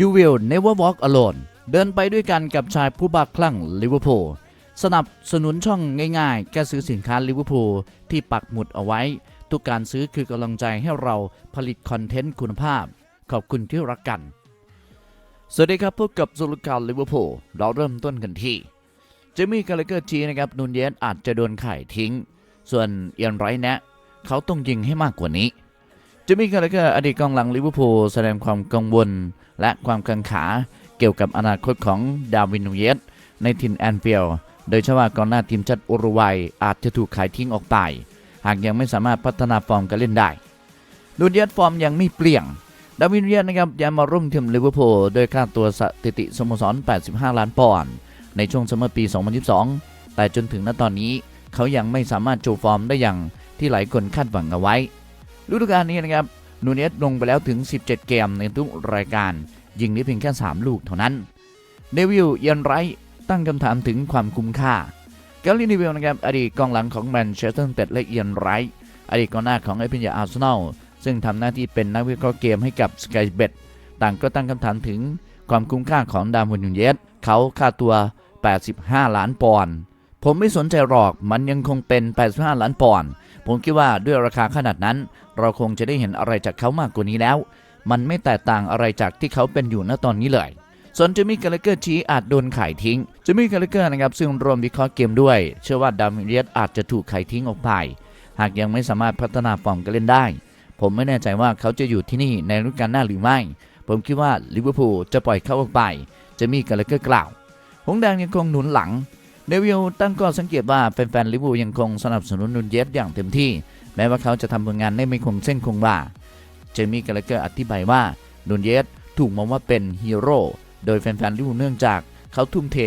You will never walk alone เดินไปด้วยกันกับชายผู้บ้าคลั่งลิเวอร์พูลสนับสนุนช่องง่ายๆ แค่ซื้อสินค้าลิเวอร์พูลที่ปักหมุดเอาไว้ ทุกการซื้อคือกำลังใจให้เราผลิตคอนเทนต์คุณภาพ ขอบคุณที่รักกัน สวัสดีครับพบกับสุลการลิเวอร์พูลเราเริ่มต้นกันที่เจมี่กาลเกอร์จีนะครับนูนเยสอาจจะโดนไข่ทิ้ง ส่วนเอียนไรแนะ เขาต้องยิงให้มากกว่านี้เจมี่คาร์เกอร์อดีตกองหลังลิเวอร์พูลแสดงความกังวล และความกังขาเกี่ยวกับอนาคตของดาวินนูเยสในทินแอนฟิลโดยเฉพาะกองหน้าทีมชาติอุรุกวัยอาจจะถูกขายทิ้งออกไป หากยังไม่สามารถพัฒนาฟอร์มการเล่นได้นูเยสฟอร์มยังไม่เปลี่ยงดาวินนูเยสนะครับย้ามาร่วมทีมลิเวอร์พูลโดยค่าตัวสถิติสโมสร 85 ล้านปอนด์ในช่วงซัมเมอร์ปี 2022 แต่จนถึงณตอนนี้เขายังไม่สามารถโชว์ฟอร์มได้อย่างที่หลายคนคาดหวังเอาไว้ฤดูกาลนี้นะครับ นูเนสลงไปแล้วถึง 17 เกมในทุกรายการ ยิงได้เพียงแค่ 3 ลูกเท่านั้นเนวิลเยันไรท์ตั้งคำถามถึงความคุ้มค่าแกลลี่เวิลนะครับอดีตกองหลังของแมนเชสเตอร์ยูไนเต็ดและเอียนไรท์อดีตกองหน้าของไอพิญญาอาร์เซนอลซึ่งทำหน้าที่เป็นนักวิเคราะห์เกมให้กับสกายเบ t ต่างก็ตั้งคำถามถึงความคุ้มค่าของดามวนยูเยสเขาค่าตัว 85 ล้านปอนด์ ผมไม่สนใจหรอกมันยังคงเป็น 85 ล้านปอนด์ผมคิดว่าด้วยราคาขนาดนั้น เราคงจะได้เห็นอะไรจากเขามากกว่านี้แล้ว มันไม่แตกต่างอะไรจากที่เขาเป็นอยู่ณตอนนี้เลย ส่วนเจมี่กาลเกอร์ชี้อาจโดนขายทิ้งเจมี่กาลเกอร์นะครับซึ่งรวมวิเคราะห์เกมด้วย เชื่อว่าดามิเลียสอาจจะถูกขายทิ้งออกไป หากยังไม่สามารถพัฒนาฟอร์มการเล่นได้ ผมไม่แน่ใจว่าเขาจะอยู่ที่นี่ในฤดูกาลหน้าหรือไม่ ผมคิดว่าลิเวอร์พูลจะปล่อยเขาออกไปเจมี่กาลเกอร์กล่าว หงส์แดงยังคงหนุนหลัง เนวิลตั้งข้อสังเกตว่าแฟนๆลิเวอร์พูลยังคงสนับสนุนนุนเยสอย่างเต็มที่ แม้ว่าเขาจะทำผลงานได้ไม่คงเส้นคงวาเจมี่กาลเกอร์อธิบายว่านุนเยสถูกมองว่าเป็นฮีโร่โดยแฟนๆลิเวอร์พูลเนื่องจากเขาทุ่มเท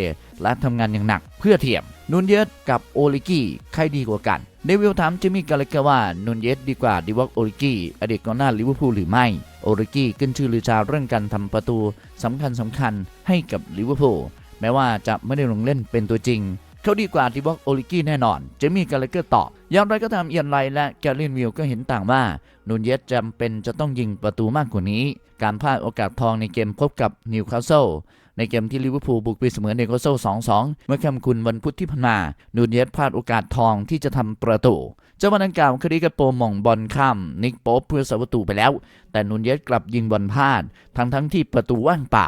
และทำงานอย่างหนักเพื่อเทียมนุนเยสกับโอลิกี้ใครดีกว่ากันเนวิลถามเจมี่กาลเกอร์ว่านุนเยสดีกว่าดิวอกโอลิกี้อดีตกองหน้าลิเวอร์พูลหรือไม่โอลิกี้ขึ้นชื่อลือชาเรื่องการทำประตูสำคัญสำคัญๆให้กับลิเวอร์พูล แม้ว่าจะไม่ได้ลงเล่นเป็นตัวจริง เขาดีกว่าที่บอกโอลิกี้แน่นอนเจมี่กาเลเกอร์ตอบอย่างไรก็ตามเอียนไลและแกลลินวิลก็เห็นต่างว่านูนเยสจำเป็นจะต้องยิงประตูมากกว่านี้ การพลาดโอกาสทองในเกมพบกับนิวคาสเซิลในเกมที่ลิเวอร์พูลบุกไปเสมอนิวคาสเซิล2-2 เมื่อค่ำคืนวันพุธที่ผ่านมา นูนเยสพลาดโอกาสทองที่จะทำประตู เจ้าวันดังกล่าวคดีกับโปมองบอลข้ามนิกโป๊ปเพื่อเสาประตูไปแล้ว แต่นูนเยสกลับยิงบอลพลาด ทั้งทั้งๆที่ประตูว่างเปล่า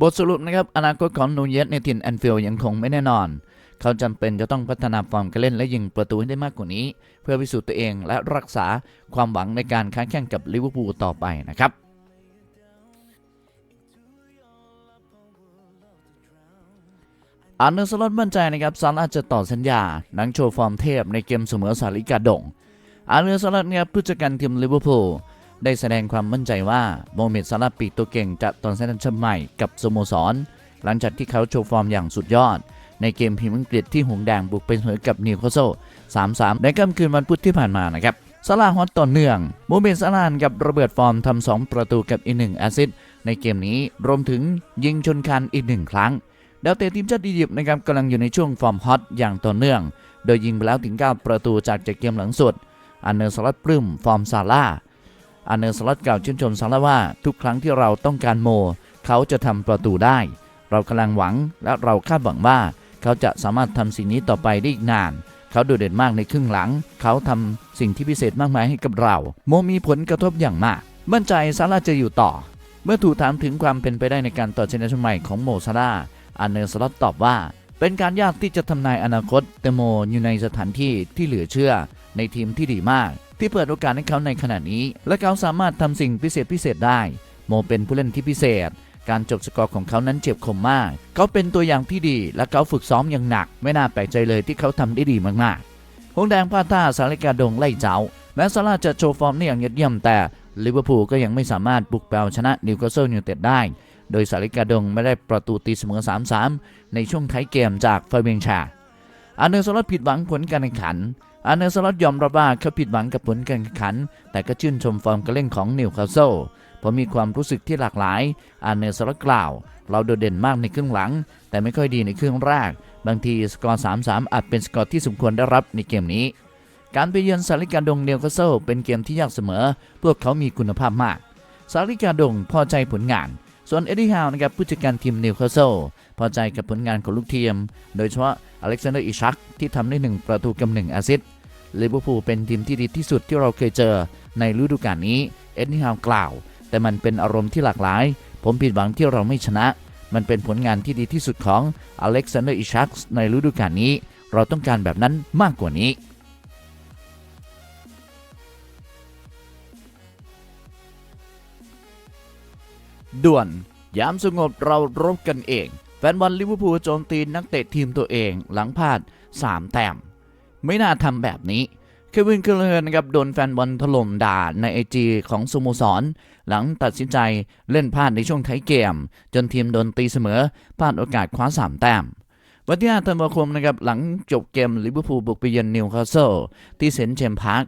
บทสรุปนะครับอนาคตของนูเยสในทีมแอนฟิลด์ยังคงไม่แน่นอน เขาจำเป็นจะต้องพัฒนาฟอร์มการเล่นและยิงประตูให้ได้มากกว่านี้ เพื่อพิสูจน์ตัวเองและรักษาความหวังในการค้าแข่งกับลิเวอร์พูลต่อไปนะครับอันเดอร์สลอตมั่นใจนะครับซาร่าจะต่อสัญญาหนังโชว์ฟอร์มเทพในเกมเสมอสาริกาดงอันเดอร์สลอตเนี่ยผู้จัดการทีมลิเวอร์พูล ได้แสดงความมั่นใจว่าโมเมดซาราปีตัวเก่งจะต่อเส้นชัยใหม่กับสโมสร หลังจากที่เขาโชว์ฟอร์มอย่างสุดยอด ในเกมพรีเมียร์อังกฤษที่หงแดงบุกไปเสมอกับนิวคาสเซิล3-3 ในค่ำคืนวันพุธที่ผ่านมานะครับซาราฮอตต่อเนื่องโมเมดซาร่ากับระเบิดฟอร์มทำ2ประตูกับอีกหนึ่งแอซิสต์ในเกมนี้รวมถึงยิงชนคันอีกหนึ่งครั้งดาวเตะทีมชาติอียิปต์นะครับกำลังอยู่ในช่วงฟอร์มฮอตอย่างต่อเนื่อง โดยยิงไปแล้วถึง 9 ประตูจากเจ็ดเกมหลังสุดอันเนอร์สลัดปลื้มฟอร์มซาร่า อันเนอร์สลัดกล่าวชื่นชมซาร่าว่า ทุกครั้งที่เราต้องการโม เขาจะทำประตูได้ เรากำลังหวังและเราคาดหวังว่า เขาจะสามารถทำสิ่งนี้ต่อไปได้อีกนาน เขาโดดเด่นมากในครึ่งหลัง เขาทำสิ่งที่พิเศษมากมายให้กับเรา โมมีผลกระทบอย่างมาก มั่นใจซาร่าจะอยู่ต่อ เมื่อถูกถามถึงความเป็นไปได้ในการต่อเจเนอเรชั่นใหม่ของโมซาร่าอันเนอร์สล็อตตอบว่า เป็นการยากที่จะทำนายอนาคตแต่โมอยู่ในสถานที่ที่เหลือเชื่อ ในทีมที่ดีมาก ที่เปิดโอกาสให้เขาในขณะนี้ และเขาสามารถทำสิ่งพิเศษพิเศษได้ โมเป็นผู้เล่นที่พิเศษ การจบสกอร์ของเขานั้นเจ็บคมมาก เขาเป็นตัวอย่างที่ดี และเขาฝึกซ้อมอย่างหนัก ไม่น่าแปลกใจเลยที่เขาทำได้ดีมากๆหงแดงพลาดท่าสาริกาดงไล่เจ้าแม้ซาร่าจะโชว์ฟอร์มได้อย่างยอดเยี่ยมแต่ลิเวอร์พูลก็ยังไม่สามารถบุกไปเอาชนะนิวคาสเซิลยูไนเต็ดได้ โดยสาริกาดงไม่ได้ประตูตีเสมอ 3-3 ในช่วงท้ายเกมจากฟาเบียงชาอันเนอร์สล็อตผิดหวังผลการแข่งขันอันเนอร์สล็อตยอมรับว่าเขาผิดหวังกับผลการแข่งขัน แต่ก็ชื่นชมฟอร์มการเล่นของนิวคาสเซิลผมมีความรู้สึกที่หลากหลายอันเนอร์สล็อตกล่าว เราโดดเด่นมากในครึ่งหลัง แต่ไม่ค่อยดีในครึ่งแรก บางทีสกอร์ 3-3 อาจเป็นสกอร์ที่สมควรได้รับในเกมนี้ การไปเยือนสาริกาดงนิวคาสเซิลเป็นเกมที่ยากเสมอ พวกเขามีคุณภาพมากสาริกาดงพอใจผลงาน ส่วนเอ็ดดี้ฮาวนะครับผู้จัดการทีมนิวคาสเซิลพอใจกับผลงานของลูกทีม โดยเฉพาะอเล็กซานเดอร์อิชักที่ทำได้ 1 ประตูกับ1แอสซิสต์ลิเวอร์พูลเป็นทีมที่ดีที่สุดที่เราเคยเจอในฤดูกาลนี้เอ็ดดี้ฮาวกล่าว แต่มันเป็นอารมณ์ที่หลากหลาย ผมผิดหวังที่เราไม่ชนะ มันเป็นผลงานที่ดีที่สุดของอเล็กซานเดอร์อิชักในฤดูกาลนี้ เราต้องการแบบนั้นมากกว่านี้ ด่วนยามสงบเรารบกันเอง แฟนบอลลิเวอร์พูลโจมตีนักเตะทีมตัวเองหลังพลาด 3 แต้ม ไม่น่าทำแบบนี้เควินเคลเลอร์นะครับโดนแฟนบอลถล่มด่าในไอจีของสโมสร หลังตัดสินใจเล่นพลาดในช่วงท้ายเกม จนทีมโดนตีเสมอพลาดโอกาสคว้า 3 แต้มวันที่5ธันวาคมนะครับหลังจบเกมลิเวอร์พูลบุกไปเยือนนิวคาสเซิลที่เซนต์เจมส์พาร์ค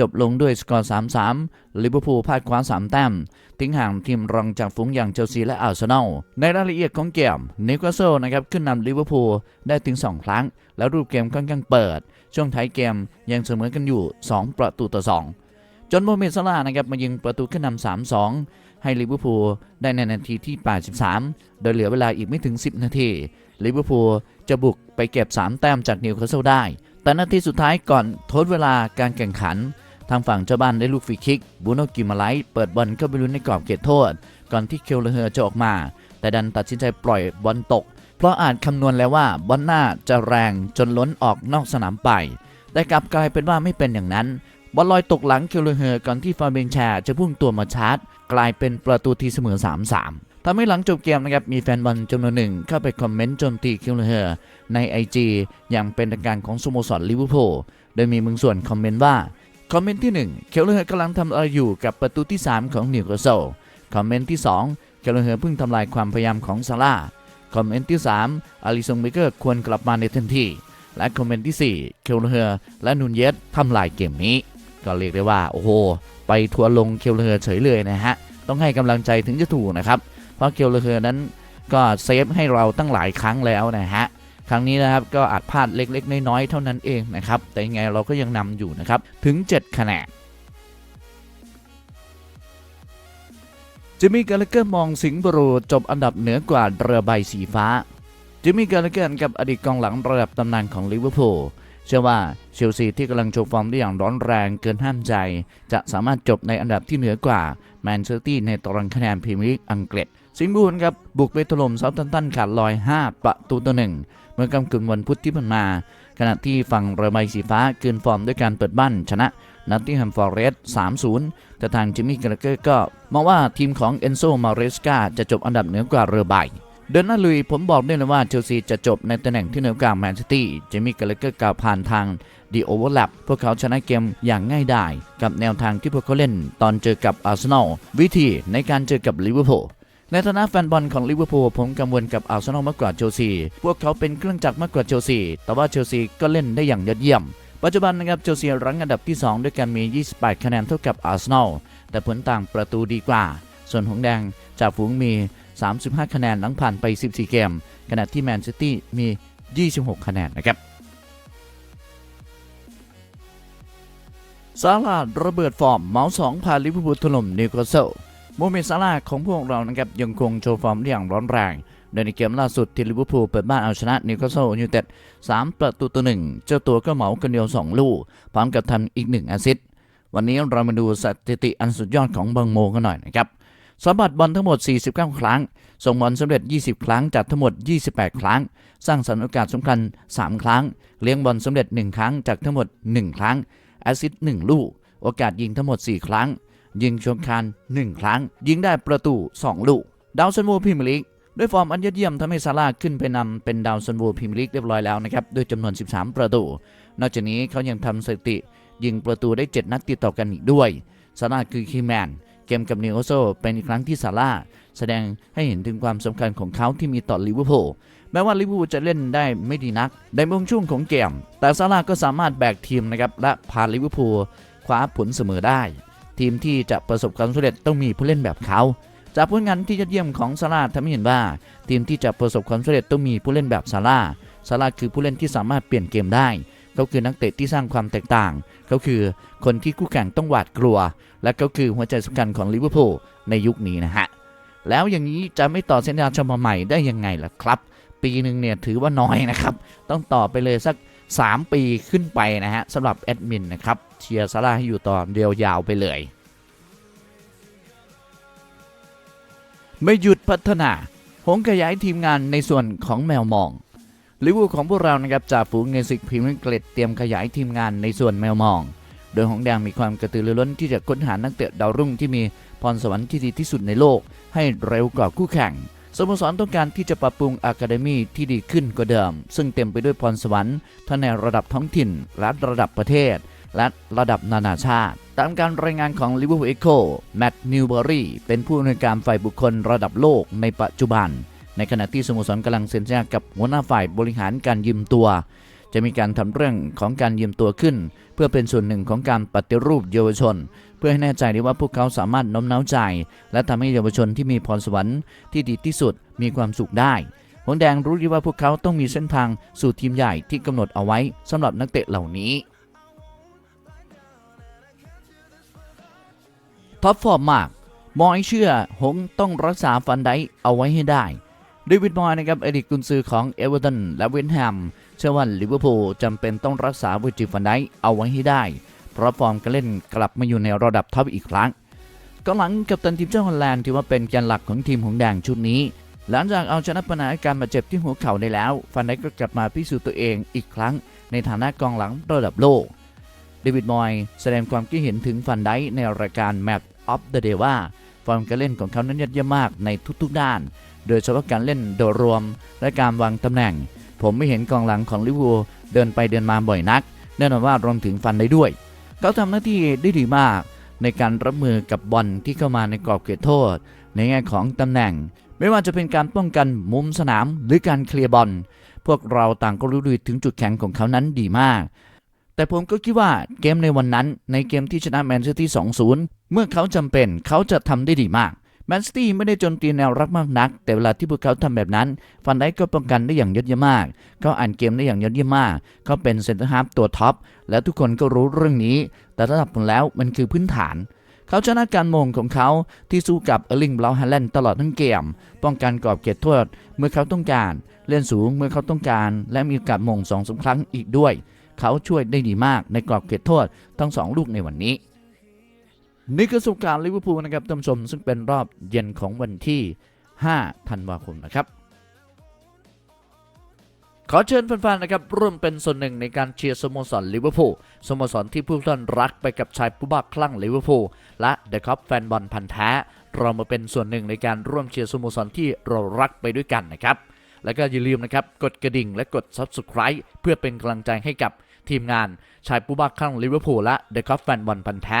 จบลงด้วยสกอร์ 3-3 ลิเวอร์พูลพลาดคว้า 3 แต้ม ทิ้งห่างทีมรองจากฝูงอย่างเชลซีและอาร์เซนอล ในรายละเอียดของเกมนิวคาสเซิลนะครับขึ้นนำลิเวอร์พูลได้ถึง 2 ครั้ง แล้วรูปเกมค่อนข้างเปิด ช่วงท้ายเกมยังเสมอกันอยู่ 2 ประตูต่อ 2 จนโมเมดซาลานะครับมายิงประตูขึ้นนำ3-2 ให้ลิเวอร์พูลได้ในนาทีที่ 83 โดยเหลือเวลาอีกไม่ถึง 10 นาทีลิเวอร์พูลจะบุกไปเก็บ 3 แต้มจากนิวคาสเซิลได้แต่นาทีสุดท้ายก่อนทดเวลาการแข่งขัน ทางฝั่งเจ้าบ้านได้ลูกฟรีคิกบูโนกิมาไลท์เปิดบอลเข้าไปลุ้นในกรอบเขตโทษ ก่อนที่เคลเลอร์จะออกมา แต่ดันตัดสินใจปล่อยบอลตก เพราะอาจคำนวณแล้วว่าบอลหน้าจะแรงจนล้นออกนอกสนามไป แต่กลับกลายเป็นว่าไม่เป็นอย่างนั้น บอลลอยตกหลังเคลเลอร์ก่อนที่ฟาเบนแชร์จะพุ่งตัวมาชาร์จ กลายเป็นประตูทีเสมอ 3-3ทำให้หลังจบเกมนะครับ มีแฟนบอลจำนวนหนึ่งเข้าไปคอมเมนต์โจมตีคิลเลอร์ใน IG อย่างเป็นทางการของสโมสรลิเวอร์พูลโดยมีบางส่วนคอมเมนต์ว่า คอมเมนต์ที่1เคลเลอร์กำลังทำอะไรอยู่กับประตูที่ 3 ของนิวคาสเซิลคอมเมนต์ที่2เคลเลอร์เพิ่งทำลายความพยายามของซาร่าคอมเมนต์ที่3อาริซงเบเกอร์ควรกลับมาในทันทีและคอมเมนต์ที่ 4 เคลเลอร์และนูนเยสทำลายเกมนี้ ก็เรียกได้ว่าโอ้โหไปทัวร์ลงเคลเลอร์เฉยเลยนะฮะต้องให้กำลังใจถึงจะถูกนะครับเพราะเคลเลอร์นั้นก็เซฟให้เราตั้งหลายครั้งแล้วนะฮะ ครั้งนี้นะครับก็อาจพลาดเล็กๆ น้อยๆเท่านั้นเองนะครับแต่ยังไงเราก็ยังนำอยู่นะครับถึง 7 คะแนนจิมมี่กาลเกอร์มองสิงห์บรูจบอันดับเหนือกว่าเรือใบสีฟ้าจิมมี่กาลเกอร์กับอดีตกองหลังระดับตำนานของลิเวอร์พูลเชื่อว่าเชลซีที่กำลังโชว์ฟอร์มได้อย่างร้อนแรงเกินห้ามใจ จะสามารถจบในอันดับที่เหนือกว่าแมนเชสเตอร์ในตารางคะแนนพรีเมียร์ลีกอังกฤษสิงห์บูรครับบุกไปถล่มเซาท์แฮมป์ตันขาดลอย 5 ประตูต่อหนึ่ง มื่อกำกึ่งวันพุธที่ผ่านมา ขณะที่ฝั่งเรือใบสีฟ้าเกินฟอร์มด้วยการเปิดบ้านชนะนัตติแฮมฟอร์เรสต์3-0 แต่ทางจิมมี่กาลเกอร์ก็มองว่าทีมของเอนโซมาเรสกาจะจบอันดับเหนือกว่าเรือใบเดินหน้าลุยผมบอกได้เลยว่าเชลซีจะจบในตำแหน่งที่เหนือกว่าแมนซิตี้จิมมี่กาลเกอร์กล่าวผ่านทางดีโอเวอร์แลปพวกเขาชนะเกมอย่างง่ายดายกับแนวทางที่พวกเขาเล่นตอนเจอกับอาร์เซนอลวิธีในการเจอกับลิเวอร์พูล ในฐานะแฟนบอลของลิเวอร์พูลผมกังวลกับอาร์เซนอลมากกว่าเชลซี พวกเขาเป็นเครื่องจักรมากกว่าเชลซี แต่ว่าเชลซีก็เล่นได้อย่างยอดเยี่ยม ปัจจุบันนะครับเชลซีรั้งอันดับที่ 2 ด้วยกันมี 28 คะแนนเท่ากับอาร์เซนอล แต่ผลต่างประตูดีกว่า ส่วนหงแดงจากฝูงมี 35 คะแนนหลังผ่านไป 14 เกม ขณะที่แมนซิตี้มี 26 คะแนนนะครับซาลาห์ระเบิดฟอร์มเมาส์สองพาลิเวอร์พูลถล่มนิวคาสเซิล โมเมนต์ซาลาของพวกเรานะครับยังคงโชว์ฟอร์มได้อย่างร้อนแรงโดยในเกมล่าสุดที่ลิเวอร์พูลเปิดบ้านเอาชนะนิวคาสเซิลยูไนเต็ด3ประตูต่อหนึ่งเจ้าตัวก็เหมากันเดียว 2 ลูก พร้อมกับทำอีก 1 แอสซิสต์วันนี้เรามาดูสถิติอันสุดยอดของบังโมกันหน่อยนะครับสัมผัสบอลทั้งหมด 49 ครั้ง ส่งบอลสำเร็จ 20 ครั้งจากทั้งหมด 28 ครั้ง สร้างสรรค์โอกาสสำคัญ 3 ครั้ง เลี้ยงบอลสำเร็จ 1 ครั้งจากทั้งหมด 1 ครั้ง แอสซิสต์1ลูก โอกาสยิงทั้งหมด 4 ครั้ง ยิงชนคาน1 ครั้ง ยิงได้ประตู 2 ลูก ดาวซันโวพรีเมียร์ลีกด้วยฟอร์มอันยอดเยี่ยมทำให้ซาร่าขึ้นไปนำเป็นดาวซันโวพรีเมียร์ลีกเรียบร้อยแล้วนะครับด้วยจำนวน 13 ประตู นอกจากนี้เขายังทำสถิติ ยิงประตูได้ 7 นัดติดต่อกันอีกด้วยซาร่าคือคีแมนเกมกับนิวโอโซเป็นอีกครั้งที่ซาร่าแสดงให้เห็นถึงความสำคัญของเขาที่มีต่อลิเวอร์พูลแม้ว่าลิเวอร์พูลจะเล่นได้ไม่ดีนัก ในบางช่วงของเกม แต่ซาร่าก็สามารถแบกทีมนะครับและพาลิเวอร์พูลคว้าผลเสมอได้ ทีมที่จะประสบความสำเร็จต้องมีผู้เล่นแบบเขา จากผลงานที่ยอดเยี่ยมของซาร่าทำให้เห็นว่า ทีมที่จะประสบความสำเร็จต้องมีผู้เล่นแบบซาร่าซาร่าคือผู้เล่นที่สามารถเปลี่ยนเกมได้ เขาคือนักเตะที่สร้างความแตกต่าง เขาคือคนที่คู่แข่งต้องหวาดกลัว และเขาคือหัวใจสำคัญของลิเวอร์พูลในยุคนี้นะฮะแล้วอย่างนี้จะไม่ต่อสัญญาฉบับใหม่ได้ยังไงล่ะครับ ปีหนึ่งเนี่ยถือว่าน้อยนะครับ ต้องต่อไปเลยสัก 3 ปีขึ้นไปนะฮะสำหรับแอดมินนะครับเชียร์ซาร่าให้อยู่ต่อเดียวยาวไปเลย ไม่หยุดพัฒนา หงขยายทีมงานในส่วนของแมวมองลิเวอร์พูของพวกเรานะครับจากฝูงเงสิกพรีเมียร์เกรดเตรียมขยายทีมงานในส่วนแมวมอง โดยหงแดงมีความกระตือรือร้นที่จะค้นหานักเตะดาวรุ่งที่มีพรสวรรค์ที่ดีที่สุดในโลก ให้เร็วกว่าคู่แข่ง โมสรต้องการที่จะปรับปรุงอะคาเดมีที่ดีขึ้นกว่าเดิม ซึ่งเต็มไปด้วยพรสวรรค์ทั้งในระดับท้องถิ่นและระดับประเทศ และระดับนานาชาติ ตามการรายงานของ Liverpool Echo แมตต์นิวเบอรี่เป็นผู้อำนวยการฝ่ายบุคคลระดับโลกในปัจจุบัน ในขณะที่สโมสรกำลังเซ็นสัญญากับหัวหน้าฝ่ายบริหารการยืมตัว จะมีการทำเรื่องของการยืมตัวขึ้น เพื่อเป็นส่วนหนึ่งของการปฏิรูปเยาวชน เพื่อให้แน่ใจได้ว่าพวกเขาสามารถโน้มน้าวใจ และทำให้เยาวชนที่มีพรสวรรค์ที่ดีที่สุดมีความสุขได้หงแดงรู้ดีว่าพวกเขาต้องมีเส้นทางสู่ทีมใหญ่ที่กำหนดเอาไว้สำหรับนักเตะเหล่านี้ท็อปฟอร์มมากมอยเชื่อหงต้องรักษาฟันไดเอาไว้ให้ได้เดวิดมอยนะครับอดีตกุนซือของเอเวอร์ตันและเวนแฮม เชื่อว่าลิเวอร์พูลจำเป็นต้องรักษาวิจิฟันไดเอาไว้ให้ได้ เพราะฟอร์มการเล่นกลับมาอยู่ในระดับท็อปอีกครั้งก็หลังกับตันทีมเจ้าฮอลแลนด์ถือว่าเป็นแกนหลักของทีมหงแดงชุดนี้ หลังจากเอาชนะปัญหาการบาดเจ็บที่หัวเข่าได้แล้ว ฟันไดก็กลับมาพิสูจน์ตัวเองอีกครั้ง ในฐานะกองหลังระดับโลกเดวิดมอยแสดงความคิดเห็นถึงฟันไดในรายการ Match of the Day ว่าฟอร์มการเล่นของเขานั้นยอดเยี่ยมมากในทุกๆด้าน โดยเฉพาะการเล่นโดยรวมและการวางตำแหน่ง ผมไม่เห็นกองหลังของลิเวอร์พูลเดินไปเดินมาบ่อยนัก แน่นอนว่ารวมถึงฟันได้ด้วย เขาทำหน้าที่ได้ดีมาก ในการรับมือกับบอลที่เข้ามาในกรอบเขตโทษ ในแง่ของตำแหน่ง ไม่ว่าจะเป็นการป้องกันมุมสนามหรือการเคลียร์บอลพวกเราต่างก็รู้ดีถึงจุดแข็งของเขานั้นดีมาก แต่ผมก็คิดว่าเกมในวันนั้นในเกมที่ชนะแมนซิตี้2-0 เมื่อเขาจำเป็นเขาจะทำได้ดีมาก แมนซิตี้ไม่ได้โจนตีแนวรับมากนัก แต่เวลาที่พวกเขาทำแบบนั้น ฟันไดก็ป้องกันได้อย่างยอดเยี่ยมมาก เขาอ่านเกมได้อย่างยอดเยี่ยมมาก เขาเป็นเซนเตอร์ฮาล์ฟตัวท็อป และทุกคนก็รู้เรื่องนี้ แต่ระดับผลแล้วมันคือพื้นฐาน เขาชนะการมงของเขาที่สู้กับเออร์ลิงบราวน์ฮาแลนตลอดทั้งเกม ป้องกันกรอบเขตโทษเมื่อเขาต้องการ เล่นสูงเมื่อเขาต้องการ และมีกาสมงสองสามครั้งอีกด้วย เขาช่วยได้ดีมากในกรอบเขตโทษทั้งสองลูกในวันนี้ นี่คือสุการลิเวอร์พูลนะครับท่านผู้ชมซึ่งเป็นรอบเย็นของวันที่ 5 ธันวาคมนะครับ ขอเชิญแฟนๆนะครับร่วมเป็นส่วนหนึ่งในการเชียร์สโมสรลิเวอร์พูลสโมสรที่ผู้ท่านรักไปกับชายผู้บ้าคลั่งลิเวอร์พูลและเดอะคัพแฟนบอลพันธ์แท้เรามาเป็นส่วนหนึ่งในการร่วมเชียร์สโมสรที่เรารักไปด้วยกันนะครับแล้วก็อย่าลืมนะครับกดกระดิ่งและกด Subscribe เพื่อเป็นกำลังใจให้กับทีมงานชายผู้บ้าคลั่งลิเวอร์พูลและเดอะคัพแฟนบอลพันธ์แท้